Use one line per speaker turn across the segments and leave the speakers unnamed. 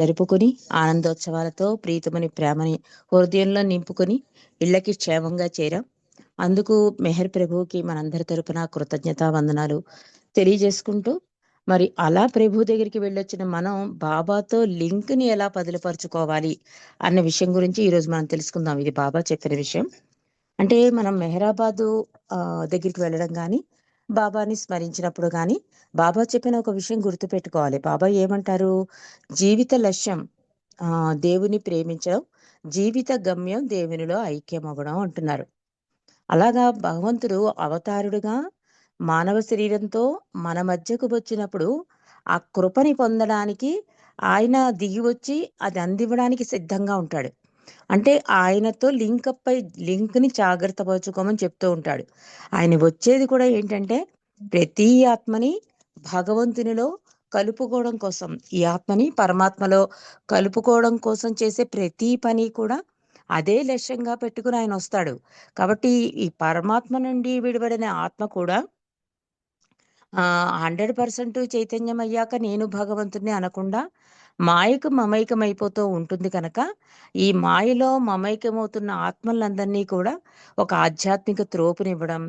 జరుపుకుని ఆనందోత్సవాలతో ప్రీతమని ప్రేమని హృదయంలో నింపుకొని ఇళ్ళకి క్షేమంగా చేరాం. అందుకు మెహర్ ప్రభువుకి మనందరి తరపున కృతజ్ఞతా వందనాలు తెలియజేసుకుంటూ మరి అలా ప్రభు దగ్గరికి వెళ్ళొచ్చిన మనం బాబాతో లింక్ని ఎలా పదిలపరుచుకోవాలి అన్న విషయం గురించి ఈ రోజు మనం తెలుసుకుందాం. ఇది బాబా చెప్పిన విషయం. అంటే మనం మెహరాబాదు ఆ దగ్గరికి వెళ్ళడం కానీ బాబాని స్మరించినప్పుడు కానీ బాబా చెప్పిన ఒక విషయం గుర్తుపెట్టుకోవాలి. బాబా ఏమంటారు? జీవిత లక్ష్యం ఆ దేవుని ప్రేమించడం జీవిత గమ్యం దేవునిలో ఐక్యమవ్వడం అంటున్నారు. అలాగా భగవంతుడు అవతారుడుగా మానవ శరీరంతో మన మధ్యకు వచ్చినప్పుడు ఆ కృపని పొందడానికి ఆయన దిగి వచ్చి అది అందివ్వడానికి సిద్ధంగా ఉంటాడు. అంటే ఆయనతో లింక్ అప్ అయి లింక్ని జాగ్రత్త పరచుకోమని చెప్తూ ఉంటాడు. ఆయన వచ్చేది కూడా ఏంటంటే ప్రతి ఆత్మని భగవంతునిలో కలుపుకోవడం కోసం ఈ ఆత్మని పరమాత్మలో కలుపుకోవడం కోసం చేసే ప్రతి పని కూడా అదే లక్ష్యంగా పెట్టుకుని ఆయన వస్తాడు. కాబట్టి ఈ పరమాత్మ నుండి విడిపడిన ఆత్మ కూడా ఆ హండ్రెడ్ పర్సెంట్ చైతన్యం అయ్యాక నేను భగవంతుని అనకుండా మాయకు మమైకం అయిపోతూ ఉంటుంది కనుక ఈ మాయలో మమైకమవుతున్న ఆత్మలందరినీ కూడా ఒక ఆధ్యాత్మిక త్రోపునివ్వడం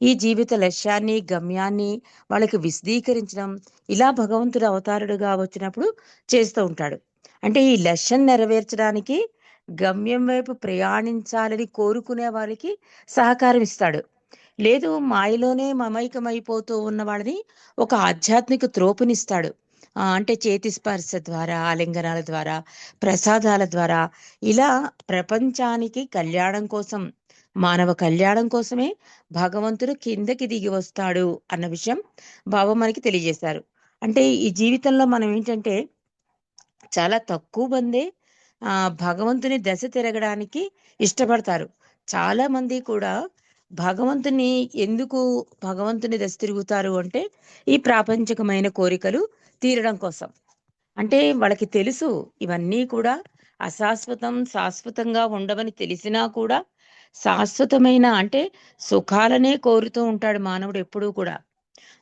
ఈ జీవిత లక్ష్యాన్ని గమ్యాన్ని వాళ్ళకి విశదీకరించడం ఇలా భగవంతుడు అవతారుడుగా వచ్చినప్పుడు చేస్తూ ఉంటాడు. అంటే ఈ లక్ష్యం నెరవేర్చడానికి గమ్యం వైపు ప్రయాణించాలని కోరుకునే వారికి సహకారం ఇస్తాడు. లేదు మాయలోనే మమైకమైపోతూ ఉన్న వాళ్ళని ఒక ఆధ్యాత్మిక త్రోపునిస్తాడు. అంటే చేతి స్పర్శ ద్వారా ఆలింగనాల ద్వారా ప్రసాదాల ద్వారా ఇలా ప్రపంచానికి కళ్యాణం కోసం మానవ కళ్యాణం కోసమే భగవంతుడు కిందకి దిగి వస్తాడు అన్న విషయం బాబా మనకి తెలియజేశారు. అంటే ఈ జీవితంలో మనం ఏంటంటే చాలా తక్కువ మందే ఆ భగవంతుని దశ తిరగడానికి ఇష్టపడతారు. చాలా మంది కూడా భగవంతుని ఎందుకు భగవంతుని దశ తిరుగుతారు అంటే ఈ ప్రాపంచికమైన కోరికలు తీరడం కోసం. అంటే వాళ్ళకి తెలుసు ఇవన్నీ కూడా అశాశ్వతం శాశ్వతంగా ఉండవని తెలిసినా కూడా శాశ్వతమైన అంటే సుఖాలనే కోరుతూ ఉంటాడు మానవుడు ఎప్పుడూ కూడా.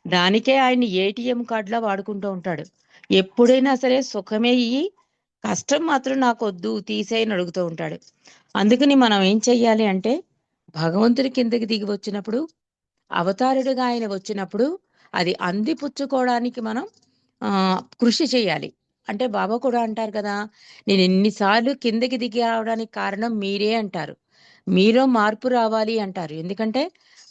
దానికే ఆయన ఏటీఎం కార్డులా వాడుకుంటూ ఉంటాడు. ఎప్పుడైనా సరే సుఖమే ఇయ్యి కష్టం మాత్రం నాకు వద్దు తీసేయని అడుగుతూ ఉంటాడు. అందుకని మనం ఏం చెయ్యాలి అంటే భగవంతుడి కిందకి దిగి వచ్చినప్పుడు అవతారుడుగా ఆయన వచ్చినప్పుడు అది అందిపుచ్చుకోవడానికి మనం కృషి చేయాలి. అంటే బాబా కూడా అంటారు కదా నేను ఎన్నిసార్లు కిందకి దిగి రావడానికి కారణం మీరే అంటారు. మీలో మార్పు రావాలి అంటారు. ఎందుకంటే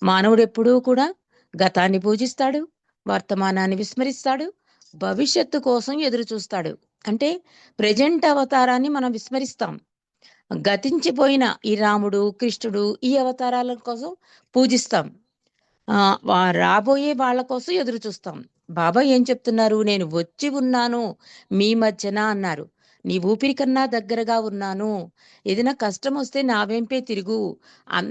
మానవుడు ఎప్పుడూ కూడా గతాన్ని పూజిస్తాడు వర్తమానాన్ని విస్మరిస్తాడు భవిష్యత్తు కోసం ఎదురు చూస్తాడు. అంటే ప్రజెంట్ అవతారాన్ని మనం విస్మరిస్తాం. గతించిపోయిన ఈ రాముడు కృష్ణుడు ఈ అవతారాల కోసం పూజిస్తాం. ఆ రాబోయే వాళ్ళ కోసం ఎదురు చూస్తాం. బాబా ఏం చెప్తున్నారు? నేను వచ్చి ఉన్నాను. మీ మధ్యన అన్నారు. నీ ఊపిరి కన్నా దగ్గరగా ఉన్నాను. ఏదైనా కష్టం వస్తే నా వెంపే తిరుగు.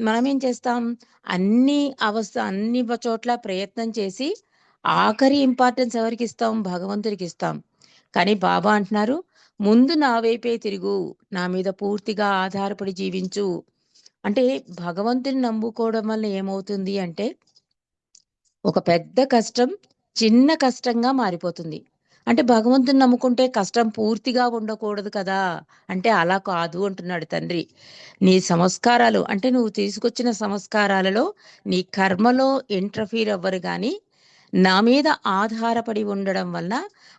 మనం ఏం చేస్తాం? అన్ని అవస్థ అన్ని చోట్ల ప్రయత్నం చేసి ఆఖరి ఇంపార్టెన్స్ ఎవరికి ఇస్తాం? భగవంతుడికి ఇస్తాం. కానీ బాబా అంటున్నారు ముందు నా వైపే తిరుగు. నా మీద పూర్తిగా ఆధారపడి జీవించు. అంటే భగవంతుని నమ్ముకోవడం వల్ల ఏమవుతుంది అంటే ఒక పెద్ద కష్టం చిన్న కష్టంగా మారిపోతుంది. అంటే భగవంతుని నమ్ముకుంటే కష్టం పూర్తిగా ఉండకూడదు కదా? అంటే అలా కాదు అంటున్నాడు తండ్రి. నీ సంస్కారాలు అంటే నువ్వు తీసుకొచ్చిన సంస్కారాలలో నీ కర్మలో ఇంటర్ఫీర్ అవ్వరు కానీ నా మీద ఆధారపడి ఉండడం వల్ల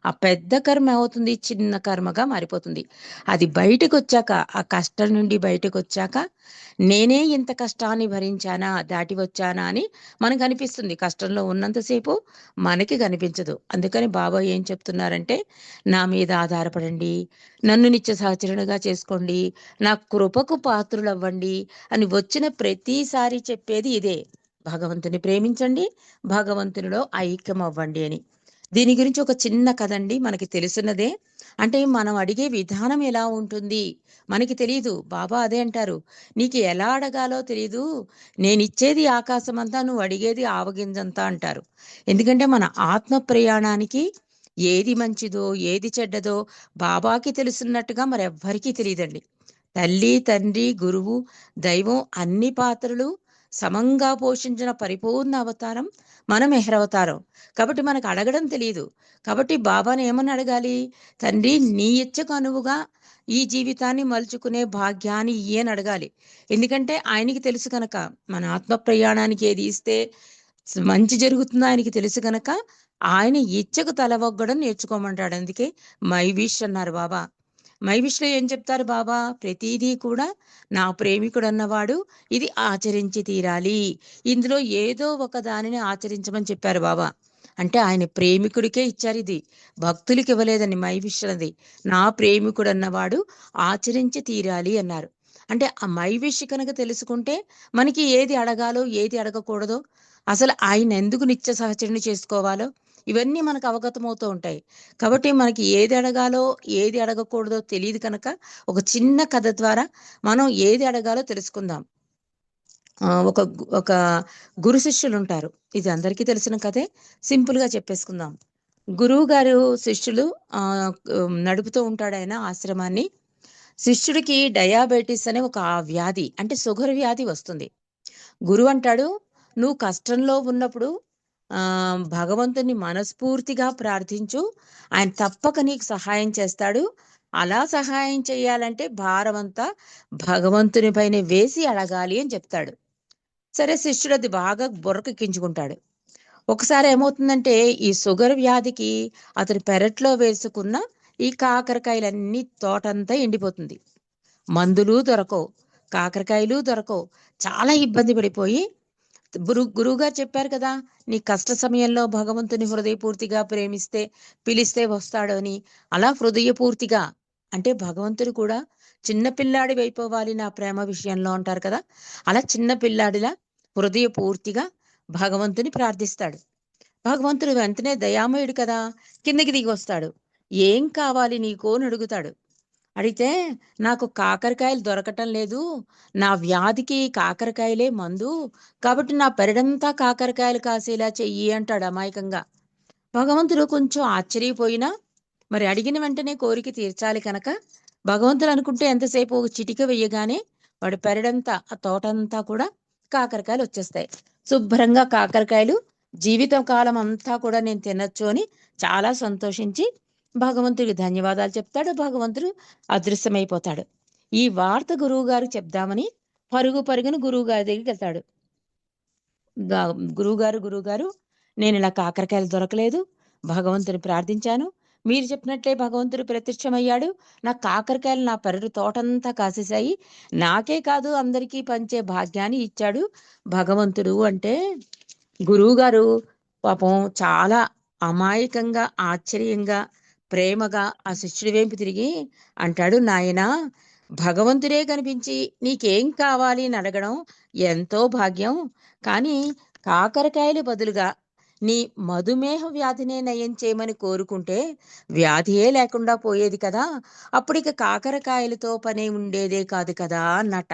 ఆ పెద్ద కర్మ అవుతుంది చిన్న కర్మగా మారిపోతుంది. అది బయటకు వచ్చాక ఆ కష్టం నుండి బయటకు వచ్చాక నేనే ఇంత కష్టాన్ని భరించానా దాటి వచ్చానా అని మనకు అనిపిస్తుంది. కష్టంలో ఉన్నంతసేపు మనకి కనిపించదు. అందుకని బాబా ఏం చెప్తున్నారంటే నా మీద ఆధారపడండి నన్ను నిత్య సహచరణగా చేసుకోండి నా కృపకు పాత్రులు అవ్వండి అని వచ్చిన ప్రతిసారి చెప్పేది ఇదే. భగవంతుని ప్రేమించండి భగవంతునిలో ఐక్యం అవ్వండి అని. దీని గురించి ఒక చిన్న కథ అండి మనకి తెలుసున్నదే. అంటే మనం అడిగే విధానం ఎలా ఉంటుంది? మనకి తెలియదు బాబా అదే అంటారు. నీకు ఎలా అడగాలో తెలియదు నేను ఇచ్చేది ఆకాశం అంతా నువ్వు అడిగేది ఆవగింజంతా అంటారు. ఎందుకంటే మన ఆత్మ ప్రయాణానికి ఏది మంచిదో ఏది చెడ్డదో బాబాకి తెలుసున్నట్టుగా మరెవ్వరికీ తెలియదండి తల్లి తండ్రి గురువు దైవం అన్ని పాత్రలు సమంగా పోషించిన పరిపూర్ణ అవతారం మన మెహరవతారం కాబట్టి మనకు అడగడం తెలియదు కాబట్టి బాబాను ఏమని అడగాలి? తండ్రి నీ ఇచ్చకు అనువుగా ఈ జీవితాన్ని మలుచుకునే భాగ్యాన్ని ఇయ్యని అడగాలి. ఎందుకంటే ఆయనకి తెలుసు కనుక మన ఆత్మ ప్రయాణానికి ఏది ఇస్తే మంచి జరుగుతుందో ఆయనకి తెలుసు కనుక ఆయన ఇచ్చకు తలవగ్గడం నేర్చుకోమంటాడు. అందుకే మై విష్ అన్నారు బాబా. మై విష్లో ఏం చెప్తారు బాబా? ప్రతిదీ కూడా నా ప్రేమికుడు అన్నవాడు ఇది ఆచరించి తీరాలి. ఇందులో ఏదో ఒక దానిని ఆచరించమని చెప్పారు బాబా. అంటే ఆయన ప్రేమికుడికే ఇచ్చారు ఇది. భక్తులకి ఇవ్వలేదని మై విష్ నా ప్రేమికుడు అన్నవాడు ఆచరించి తీరాలి అన్నారు. అంటే ఆ మై విష్ కనుక తెలుసుకుంటే మనకి ఏది అడగాలో ఏది అడగకూడదో అసలు ఆయన ఎందుకు నిత్య సహచరిని చేసుకోవాలో ఇవన్నీ మనకు అవగతమవుతూ ఉంటాయి. కాబట్టి మనకి ఏది అడగాలో ఏది అడగకూడదో తెలియదు కనుక ఒక చిన్న కథ ద్వారా మనం ఏది అడగాలో తెలుసుకుందాం. ఒక ఒక గురు శిష్యులు ఉంటారు ఇది అందరికీ తెలిసిన కథే. సింపుల్గా చెప్పేసుకుందాం. గురువు గారు శిష్యులు ఆ నడుపుతూ ఉంటాడు ఆయన ఆశ్రమాన్ని. శిష్యుడికి డయాబెటీస్ అనే ఒక వ్యాధి అంటే షుగర్ వ్యాధి వస్తుంది. గురువు అంటాడు నువ్వు కష్టంలో ఉన్నప్పుడు భగవంతుని మనస్ఫూర్తిగా ప్రార్థించు. ఆయన తప్పక నీకు సహాయం చేస్తాడు. అలా సహాయం చేయాలంటే భారం అంతా భగవంతుని పైన వేసి అడగాలి అని చెప్తాడు. సరే శిష్యుడు అది బాగా బుర్రకెక్కించుకుంటాడు ఒకసారి ఏమవుతుందంటే ఈ షుగర్ వ్యాధికి అతని పెరట్లో వేసుకున్న ఈ కాకరకాయలన్నీ తోటంతా ఎండిపోతుంది. మందులు దొరకవు కాకరకాయలు దొరకవు. చాలా ఇబ్బంది పడిపోయి గురు గురువుగారు చెప్పారు కదా నీ కష్ట సమయంలో భగవంతుని హృదయపూర్తిగా ప్రేమిస్తే పిలిస్తే వస్తాడు అని అలా హృదయపూర్తిగా అంటే భగవంతుడు కూడా చిన్న పిల్లాడి అయిపోవాలి నా ప్రేమ విషయంలో అంటారు కదా. అలా చిన్న పిల్లాడిలా హృదయపూర్తిగా భగవంతుని ప్రార్థిస్తాడు. భగవంతుడు వెంటనే దయామయుడు కదా కిందకి దిగి వస్తాడు. ఏం కావాలి నీకు అని అడుగుతాడు. అడిగితే నాకు కాకరకాయలు దొరకటం లేదు. నా వ్యాధికి కాకరకాయలే మందు. కాబట్టి నా పెరడంతా కాకరకాయలు కాసేలా చెయ్యి అంటాడు అమాయకంగా. భగవంతుడు కొంచెం ఆశ్చర్యపోయినా మరి అడిగిన వెంటనే కోరిక తీర్చాలి కనుక. భగవంతుడు అనుకుంటే ఎంతసేపు ఒక చిటిక వెయ్యగానే వాడు పెరడంతా ఆ తోటంతా కూడా కాకరకాయలు వచ్చేస్తాయి. శుభ్రంగా కాకరకాయలు జీవిత కాలం అంతా కూడా నేను తినొచ్చు అని చాలా సంతోషించి భగవంతుడికి ధన్యవాదాలు చెప్తాడు భగవంతుడు అదృశ్యమైపోతాడు. ఈ వార్త గురువు గారికి చెప్దామని పరుగు పరుగును గురువు గారి దగ్గరికి వెళ్తాడు. గురువుగారు గురువుగారు గురువు గారు నేను ఇలా కాకరకాయలు దొరకలేదు భగవంతుని ప్రార్థించాను. మీరు చెప్పినట్లే భగవంతుడు ప్రత్యక్షమయ్యాడు. నా కాకరకాయలు నా పెరడు తోటంతా కాసేశాయి. నాకే కాదు అందరికీ పంచే భాగ్యాన్ని ఇచ్చాడు భగవంతుడు అంటే గురువు గారు పాపం చాలా అమాయకంగా ఆశ్చర్యంగా ప్రేమగా ఆ శిష్యుడి వైపు తిరిగి అంటాడు నాయనా భగవంతుడే కనిపించి నీకేం కావాలి అని అడగడం ఎంతో భాగ్యం. కానీ కాకరకాయలు బదులుగా నీ మధుమేహ వ్యాధినే నయం చేయమని కోరుకుంటే వ్యాధియే లేకుండా పోయేది కదా. అప్పుడు ఇక కాకరకాయలతో పనే ఉండేదే కాదు కదా అన్నట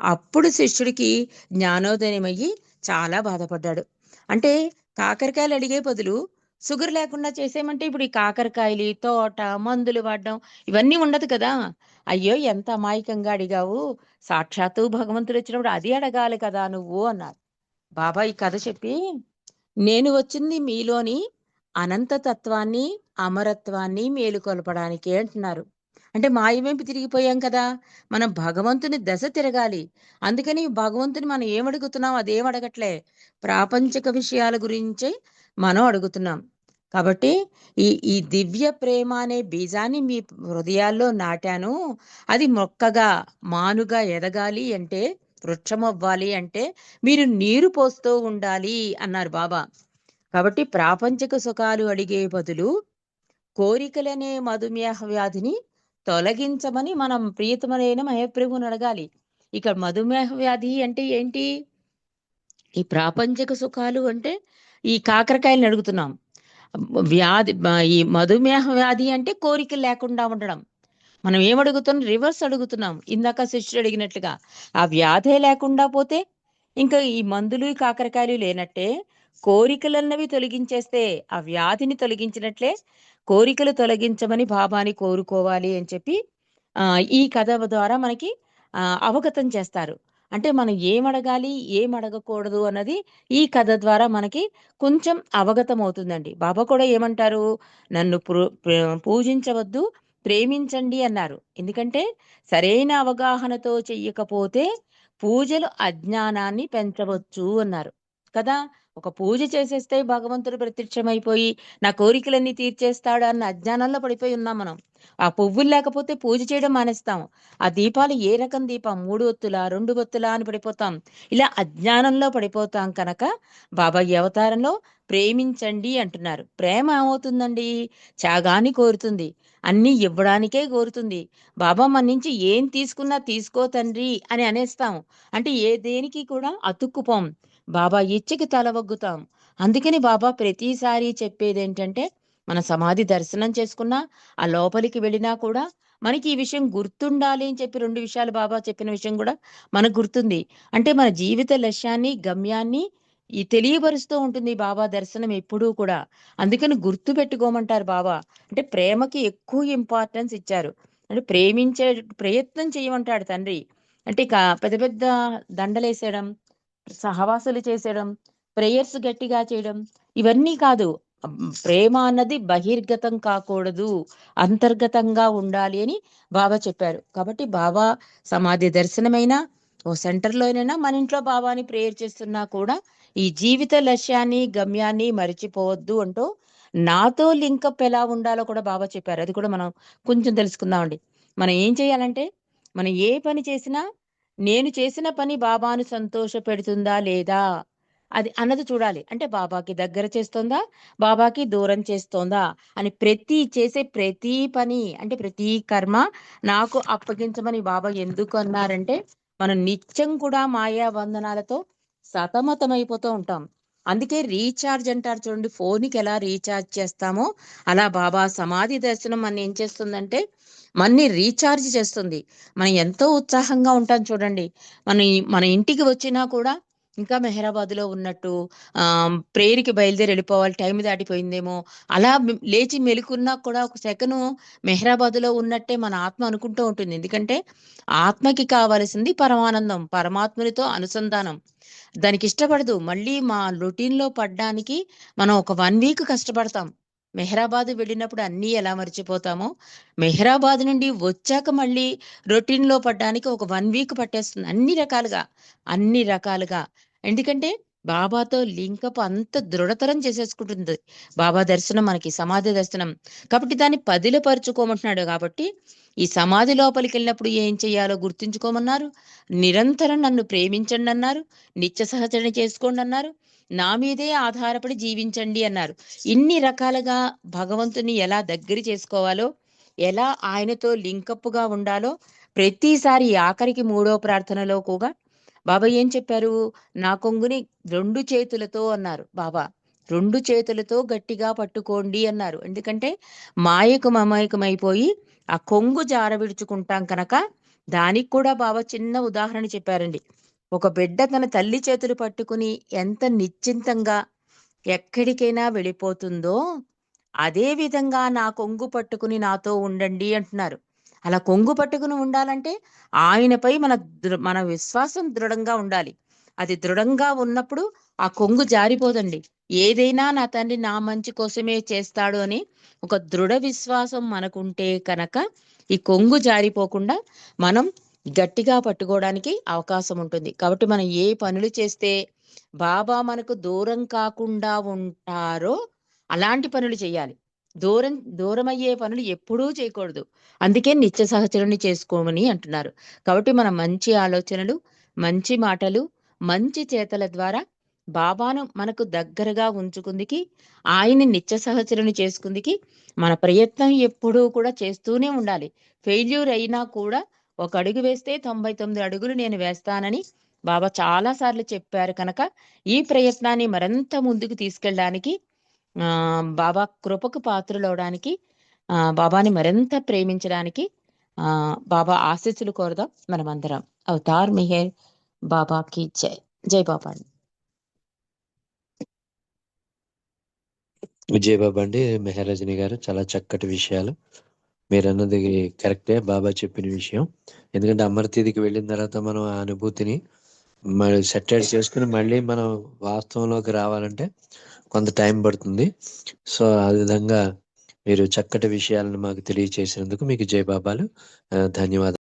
అప్పుడు శిష్యుడికి జ్ఞానోదయమయ్యి చాలా బాధపడ్డాడు. అంటే కాకరకాయలు అడిగే బదులు షుగర్ లేకుండా చేసేయమంటే ఇప్పుడు ఈ కాకరకాయలు తోట మందులు వాడడం ఇవన్నీ ఉండదు కదా. అయ్యో! ఎంత అమాయకంగా అడిగావు. సాక్షాత్తు భగవంతుడు వచ్చినప్పుడు అది అడగాలి కదా నువ్వు అన్నారు. బాబా ఈ కథ చెప్పి నేను వచ్చింది మీలోని అనంత తత్వాన్ని అమరత్వాన్ని మేలుకొల్పడానికి అంటున్నారు. అంటే మాయమేంపి తిరిగిపోయాం కదా. మనం భగవంతుని దశ తిరగాలి. అందుకని భగవంతుని మనం ఏం అడుగుతున్నాం అదేం అడగట్లే. ప్రాపంచిక విషయాల గురించి మనం అడుగుతున్నాం. కాబట్టి ఈ ఈ దివ్య ప్రేమ అనే బీజాన్ని మీ హృదయాల్లో నాటాను. అది మొక్కగా మానుగా ఎదగాలి అంటే వృక్షం అవ్వాలి అంటే మీరు నీరు పోస్తూ ఉండాలి అన్నారు బాబా. కాబట్టి ప్రాపంచిక సుఖాలు అడిగే బదులు కోరికలనే మధుమేహ వ్యాధిని తొలగించమని మనం ప్రియతమైన మహప్రభుని అడగాలి. ఇక మధుమేహ వ్యాధి అంటే ఏంటి? ఈ ప్రాపంచిక సుఖాలు అంటే ఈ కాకరకాయలను అడుగుతున్నాం. వ్యాధి ఈ మధుమేహ వ్యాధి అంటే కోరికలు లేకుండా ఉండడం. మనం ఏమడుగుతున్నాం? రివర్స్ అడుగుతున్నాం. ఇందాక శిష్యుడు అడిగినట్లుగా ఆ వ్యాధే లేకుండా పోతే ఇంకా ఈ మందులు ఈ కాకరకాయలు లేనట్టే కోరికలన్నవి తొలగించేస్తే ఆ వ్యాధిని తొలగించినట్లే కోరికలు తొలగించమని బాబాని కోరుకోవాలి అని చెప్పి ఈ కథ ద్వారా మనకి అవగతం చేస్తారు. అంటే మనం ఏం అడగాలి, ఏం అడగకూడదు అన్నది ఈ కథ ద్వారా మనకి కొంచెం అవగతం అవుతుందండి బాబా కూడా ఏమంటారు? నన్ను పూజించవద్దు, ప్రేమించండి అన్నారు. ఎందుకంటే సరైన అవగాహనతో చెయ్యకపోతే పూజలు అజ్ఞానాన్ని పెంచవచ్చు అన్నారు. కదా! ఒక పూజ చేసేస్తే భగవంతుడు ప్రత్యక్షమైపోయి నా కోరికలన్నీ తీర్చేస్తాడు అన్న అజ్ఞానంలో పడిపోయి ఉన్నాం మనం. ఆ పువ్వులు లేకపోతే పూజ చేయడం మానేస్తాం. ఆ దీపాలు ఏ రకం దీపం మూడు ఒత్తులా, రెండు ఒత్తులా అని పడిపోతాం. ఇలా అజ్ఞానంలో పడిపోతాం కనుక బాబా ఈ అవతారంలో ప్రేమించండి అంటున్నారు. ప్రేమ ఏమవుతుందండి? త్యాగాన్ని కోరుతుంది. అన్నీ ఇవ్వడానికే కోరుతుంది. బాబా మన నుంచి ఏం తీసుకున్నా తీసుకో తండ్రి అని అనేస్తాం. అంటే ఏ దేనికి కూడా అతుక్కుపోం. బాబా ఇచ్చకి తల వగ్గుతాం. అందుకని బాబా ప్రతిసారి చెప్పేదేంటంటే మన సమాధి దర్శనం చేసుకున్నా, ఆ లోపలికి వెళ్ళినా కూడా మనకి ఈ విషయం గుర్తుండాలి అని చెప్పి రెండు విషయాలు బాబా చెప్పిన విషయం కూడా మనకు గుర్తుంది. అంటే మన జీవిత లక్ష్యాన్ని, గమ్యాన్ని ఈ తెలియబరుస్తూ ఉంటుంది బాబా దర్శనం ఎప్పుడూ కూడా. అందుకని గుర్తు పెట్టుకోమంటారు బాబా. అంటే ప్రేమకి ఎక్కువ ఇంపార్టెన్స్ ఇచ్చారు. అంటే ప్రేమించే ప్రయత్నం చేయమంటాడు తండ్రి. అంటే ఇక పెద్ద పెద్ద దండలేసేయడం, సహవాసాలు చేసేయడం, ప్రేయర్స్ గట్టిగా చేయడం ఇవన్నీ కాదు. ప్రేమ అన్నది బహిర్గతం కాకూడదు. అంతర్గతంగా ఉండాలి అని బాబా చెప్పారు. కాబట్టి బాబా సమాధి దర్శనమైనా, ఓ సెంటర్‌లోనైనా మన ఇంట్లో బాబాని ప్రేయర్ చేస్తున్నా కూడా ఈ జీవిత లక్ష్యాన్ని, గమ్యాన్ని మరిచిపోవద్దు అంటూ నాతో లింకప్ ఎలా ఉండాలో కూడా బాబా చెప్పారు. అది కూడా మనం కొంచెం తెలుసుకుందామండి. మనం ఏం చేయాలంటే, మనం ఏ పని చేసినా నేను చేసిన పని బాబాను సంతోషపెడుతుందా లేదా? అది అన్నది చూడాలి. అంటే బాబాకి దగ్గర చేస్తోందా? బాబాకి దూరం చేస్తోందా? అని ప్రతి చేసే ప్రతి పని అంటే ప్రతి కర్మ నాకు అప్పగించమని బాబా ఎందుకు అన్నారంటే, మనం నిత్యం కూడా మాయా బంధనాలతో సతమతమైపోతూ ఉంటాం. అందుకే రీఛార్జ్ అంటారు చూడండి. ఫోన్‌కి ఎలా రీఛార్జ్ చేస్తామో, అలా బాబా సమాధి దర్శనం మన ఏం చేస్తుందంటే, మనని రీఛార్జ్ చేస్తుంది. మనం ఎంతో ఉత్సాహంగా ఉంటాం చూడండి. మన మన ఇంటికి వచ్చినా కూడా ఇంకా మెహరాబాద్‌లో ఉన్నట్టు ఆ ప్రేయర్‌కి బయలుదేరి వెళ్ళిపోవాలి టైం దాటిపోయిందేమో, అలా లేచి మెలుకున్నా కూడా ఒక సెకను మెహరాబాద్‌లో ఉన్నట్టే మన ఆత్మ అనుకుంటూ ఉంటుంది. ఎందుకంటే ఆత్మకి కావలసింది పరమానందం. పరమాత్మునితో అనుసంధానం. దానికి ఇష్టపడదు. మళ్ళీ మా రొటీన్‌లో పడ్డానికి మనం ఒక వన్ వీక్ కష్టపడతాం. మెహరాబాద్ వెళ్ళినప్పుడు అన్నీ ఎలా మర్చిపోతామో, మెహరాబాద్ నుండి వచ్చాక మళ్ళీ రొటీన్‌లో పడ్డానికి ఒక వన్ వీక్ పట్టేస్తుంది. అన్ని రకాలుగా, అన్ని రకాలుగా. ఎందుకంటే బాబాతో లింకప్ అంత దృఢతరం చేసేసుకుంటుంది. బాబా దర్శనం మనకి సమాధి దర్శనం. కాబట్టి దాన్ని పదిలపరుచుకోమంటున్నాడు కాబట్టి, ఈ సమాధి లోపలికి వెళ్ళినప్పుడు ఏం చేయాలో గుర్తుంచుకోమన్నారు. నిరంతరం నన్ను ప్రేమించండి అన్నారు నిత్య సహచరణ చేసుకోండన్నారు. నా మీదే ఆధారపడి జీవించండి అన్నారు. ఇన్ని రకాలుగా భగవంతుని ఎలా దగ్గర చేసుకోవాలో, ఎలా ఆయనతో లింకప్‌గా ఉండాలో ప్రతిసారి ఆఖరికి మూడో ప్రార్థనలో కూడా బాబా ఏం చెప్పారు? నా కొంగుని రెండు చేతులతో అన్నారు బాబా. రెండు చేతులతో గట్టిగా పట్టుకోండి అన్నారు. ఎందుకంటే మాయకు మమాయకమైపోయి ఆ కొంగు జారవిడుచుకుంటాం కనుక, దానికి కూడా బాబా చిన్న ఉదాహరణ చెప్పారండి. ఒక బిడ్డ తన తల్లి చేతులు పట్టుకుని ఎంత నిశ్చింతంగా ఎక్కడికైనా వెళ్ళిపోతుందో, అదే విధంగా నా కొంగు పట్టుకుని నాతో ఉండండి అంటున్నారు. అలా కొంగు పట్టుకుని ఉండాలంటే ఆయనపై మన దృ మన విశ్వాసం దృఢంగా ఉండాలి. అది దృఢంగా ఉన్నప్పుడు ఆ కొంగు జారిపోదండి. ఏదైనా నా తండ్రి నా మంచి కోసమే చేస్తాడు అని ఒక దృఢ విశ్వాసం మనకుంటే కనుక, ఈ కొంగు జారిపోకుండా మనం గట్టిగా పట్టుకోవడానికి అవకాశం ఉంటుంది. కాబట్టి మనం ఏ పనులు చేస్తే బాబా మనకు దూరం కాకుండా ఉంటారో, అలాంటి పనులు చేయాలి. దూరం దూరమయ్యే పనులు ఎప్పుడూ చేయకూడదు. అందుకే నిత్య సహచరుని చేసుకోమని అంటున్నారు. కాబట్టి మనం మంచి ఆలోచనలు, మంచి మాటలు, మంచి చేతల ద్వారా బాబాను మనకు దగ్గరగా ఉంచుకుందికి, ఆయన్ని నిత్య సహచరుని చేసుకుందికి మన ప్రయత్నం ఎప్పుడూ కూడా చేస్తూనే ఉండాలి. ఫెయిల్యూర్ అయినా కూడా ఒక అడుగు వేస్తే 99 అడుగులు నేను వేస్తానని బాబా చాలా సార్లు చెప్పారు కనుక, ఈ ప్రయత్నాన్ని మరింత ముందుకు తీసుకెళ్ళడానికి ఆ బాబా కృపకు పాత్రలవడానికి ఆ బాబాని మరింత ప్రేమించడానికి ఆ బాబా ఆశీస్సులు కోరదాం మనమందరం. అవతార్ మిహేర్ బాబాకి జై. జై బాబా అండి.
విజయబాబు అండి మెహరాజుని గారు చాలా చక్కటి విషయాలు మీరన్నది కరెక్టే బాబా చెప్పిన విషయం. ఎందుకంటే అమరతీదికి వెళ్ళిన తర్వాత మనం ఆ అనుభూతిని మళ్ళీ సెటైడ్ చేసుకుని మళ్ళీ మనం వాస్తవంలోకి రావాలంటే కొంత టైం పడుతుంది. సో ఆ విధంగా మీరు చక్కటి విషయాలను మాకు తెలియచేసినందుకు మీకు జయబాబాలు ధన్యవాదాలు.